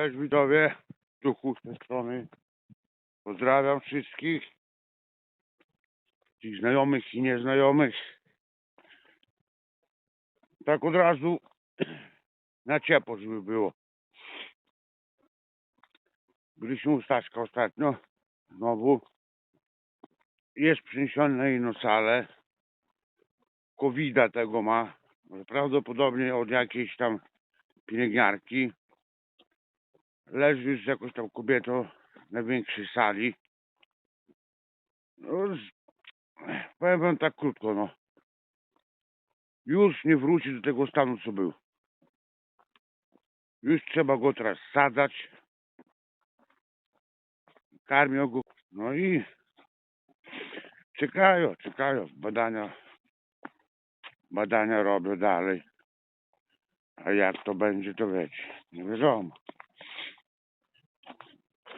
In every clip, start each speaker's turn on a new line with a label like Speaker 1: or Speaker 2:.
Speaker 1: Cześć widzowie, duchu z tej strony. Pozdrawiam wszystkich. Tych znajomych i nieznajomych. Tak od razu na ciepło, żeby było. Byliśmy u Staszka ostatnio. Znowu. Jest przeniesiony na inną salę. Covida tego ma. Prawdopodobnie od jakiejś tam pielęgniarki leży z jakąś tam kobietą na większej sali. No, powiem wam tak krótko, no. Już nie wróci do tego stanu, co był. Już trzeba go teraz sadzać. Karmią go. No i czekają, czekają. Badania, badania robią dalej. A jak to będzie, to wiecie. Nie wiadomo.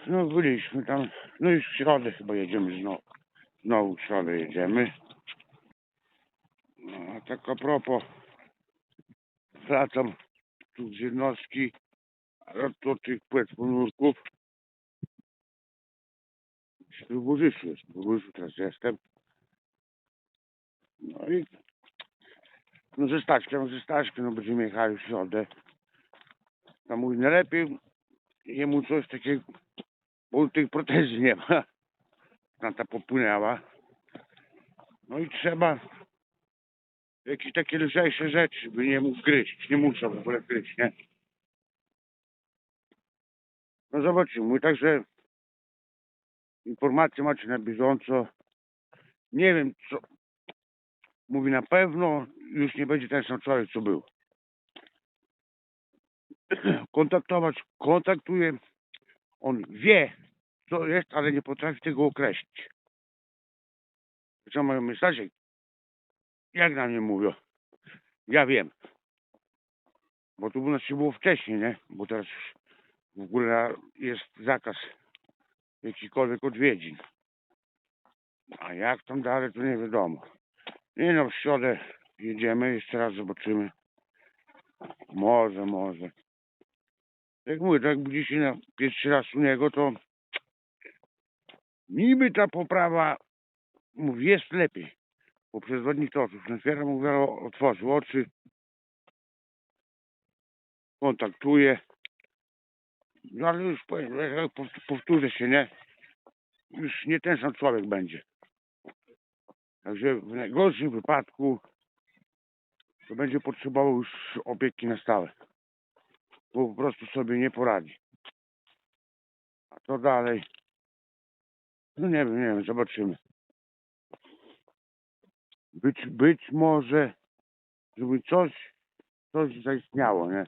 Speaker 1: No byliśmy tam, no i w środę chyba jedziemy znowu. Znowu w środę jedziemy. No, a tak a propos, wracam tu z jednostki, tych płeć ponurków. W Burzysiu jest, w Burzysiu teraz jestem. No i no ze Staśkiem, ze Staśkiem, no będziemy jechali w środę. Tam mówi, najlepiej jemu coś takiego, bo tych protezji nie ma. Tam ta popłynęła. No i trzeba jakieś takie lżejsze rzeczy, by nie mógł gryźć. Nie muszą w ogóle gryźć, nie? No zobaczymy. Także informacje macie na bieżąco. Nie wiem co. Mówi na pewno już nie będzie ten sam człowiek, co był. Kontaktować, kontaktuje. On wie, co jest, ale nie potrafi tego określić. Co mają myśleć? Jak na mnie mówią? Ja wiem. Bo tu u nas się było wcześniej, nie? Bo teraz w ogóle jest zakaz jakichkolwiek odwiedzin. A jak tam dalej, to nie wiadomo. Nie no, w środę jedziemy, jeszcze raz zobaczymy. Może, może. Jak mówię, tak jak dzisiaj na pierwszy raz u niego, to niby ta poprawa, mówi, jest lepiej. Bo przez dwa dni to otóż otwiera, mówię, otworzył oczy, kontaktuje. No ale już powiem, powtórzę się, nie? Już nie ten sam człowiek będzie. Także w najgorszym wypadku to będzie potrzebował już opieki na stałe. Bo po prostu sobie nie poradzi. A co dalej? No nie wiem, nie wiem, zobaczymy. Być, być może, żeby coś, coś zaistniało, nie?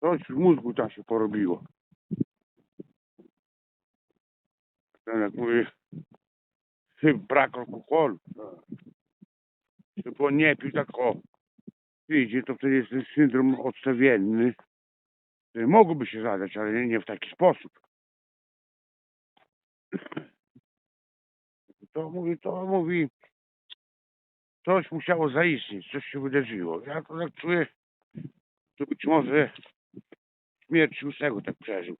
Speaker 1: Coś w mózgu tam się porobiło. Ten jak mówi, chyba brak alkoholu. On nie pił tak o. Idzie, to wtedy jest ten syndrom odstawienny. który Mogłoby się zadać, ale nie, w taki sposób. To mówi, to mówi, coś musiało zaistnieć, coś się wydarzyło. Ja to tak czuję, że być może śmierć ósmego tak przeżył.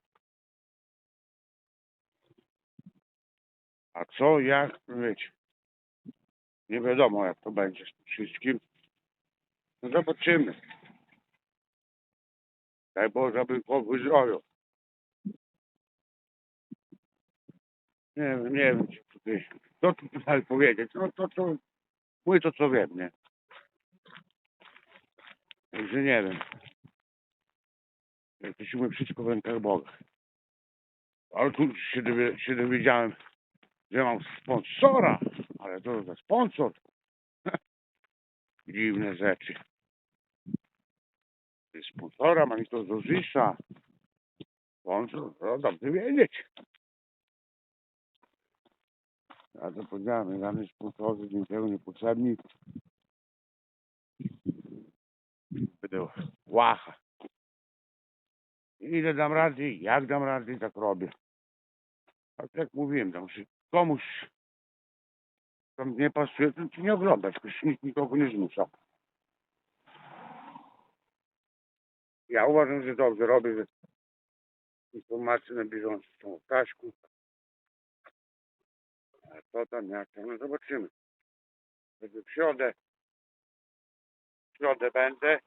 Speaker 1: A co, jak, wiecie, nie wiadomo jak to będzie z tym wszystkim. No zobaczymy. Daj Boże, aby go wyzdrowił. Nie wiem, nie wiem, tutaj, co tu tutaj powiedzieć. No to co, mówię to co wiem, nie? Także nie wiem. Mówi, wszystko w rękach Boga. Ale tu się, się dowiedziałem, że mam sponsora. Ale to za sponsor. Dziwne rzeczy. Sponsora mam i to z Orzysza. Sponsor, to dobrze wiedzieć. Ja to powiedziałem, żadnych sponsorzy niczego nie potrzebni. Będę łacha. Ile dam rady, jak dam rady, tak robię. A tak jak mówiłem, tam się komuś tam nie pasuje, to nie oglądać, przecież nikt nikogo nie zmusza. Ja uważam, że dobrze robię, że Informacje na bieżąco są w Kaśku. A co tam, jak tam, no zobaczymy. Będzie w środę. W środę będę.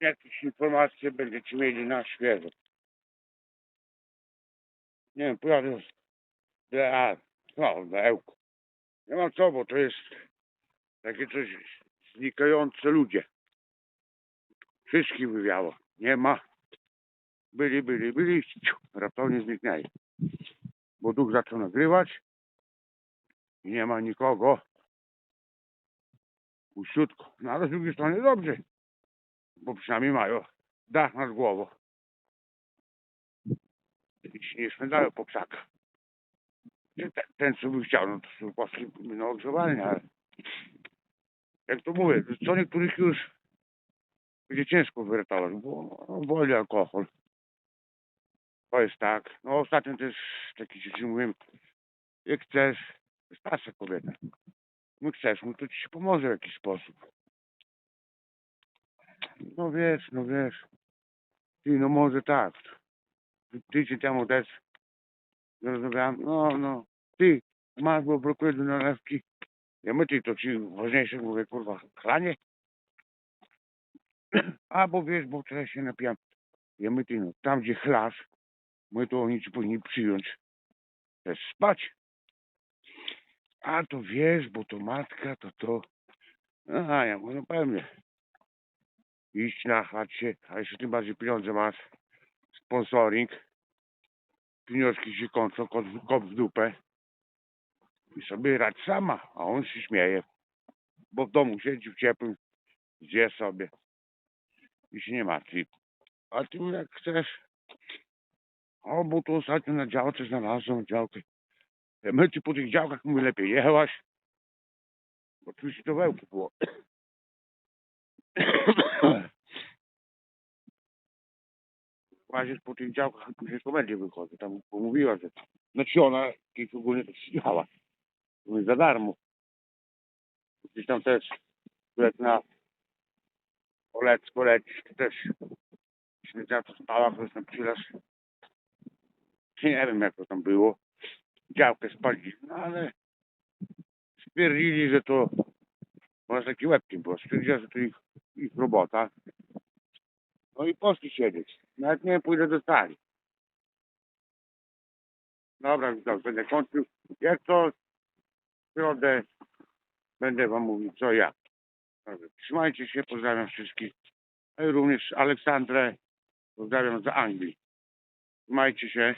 Speaker 1: Jakieś informacje będziecie mieli na świeżo. Nie wiem, pojadę z a, no, na Ełku. Nie mam co, bo to jest takie coś znikające ludzie. Wszystkich wywiało. Nie ma. Byli, byli, byli. ciu, Raptownie zniknęli. Bo duch zaczął nagrywać i nie ma nikogo. Usiutko. No ale z drugiej strony dobrze. Bo przynajmniej mają dach nad głową. I się nie szwędają po psakach. Ten, ten co by chciał, no to są poszli no, ale jak to mówię, co niektórych już będzie ciężko wyratować, bo woli alkohol. To jest tak. No ostatnio też taki ci mówiłem, jak chcesz, starsza kobieta. No chcesz, no to ci się pomoże w jakiś sposób. No wiesz, no wiesz. Ty, no może tak. Tydzień temu też rozmawiałem, no, no. Ty, masz, bo brakuje do nalewki. Ja my ty, to ci ważniejsze, mówię, kurwa, chlanie. A, bo wiesz, bo wczoraj się napijam. Ja my ty, no, tam gdzie chlasz, my to oni ci powinni przyjąć. Też spać. A to wiesz, bo to matka, to to. Aha, ja mówię, no pewnie. Iść nachlać się, a jeszcze tym bardziej pieniądze masz. Sponsoring. Pieniążki się kończą, kot, w dupę. I sobie radź sama, a on się śmieje. Bo w domu siedzi w ciepłym, zje sobie. I się nie martwi. A ty jak chcesz. O, bo tu ostatnio na działce znalazłem działkę. My ci po tych działkach mówię lepiej jechałaś. Oczywiście to wełki było. Łazisz po tych działkach, a później komedia wychodzę. Tam pomówiła, że znaczy ona kiedyś ogólnie przyjechała. Za darmo. Gdzieś tam też jak na Olecko lecisz, to też śledzia to spała, jest tam przylasz. Nie wiem jak to tam było. Działkę spalili, no ale stwierdzili, że to może taki łebkiem było. Stwierdzili, że to ich, ich robota. No i poszli siedzieć. Nawet nie wiem, pójdę do sali. Dobra, widok, będę kończył. Jak to środę będę wam mówił co ja. Dobrze, Trzymajcie się, pozdrawiam wszystkich. Również Aleksandrę pozdrawiam z Anglii. Trzymajcie się.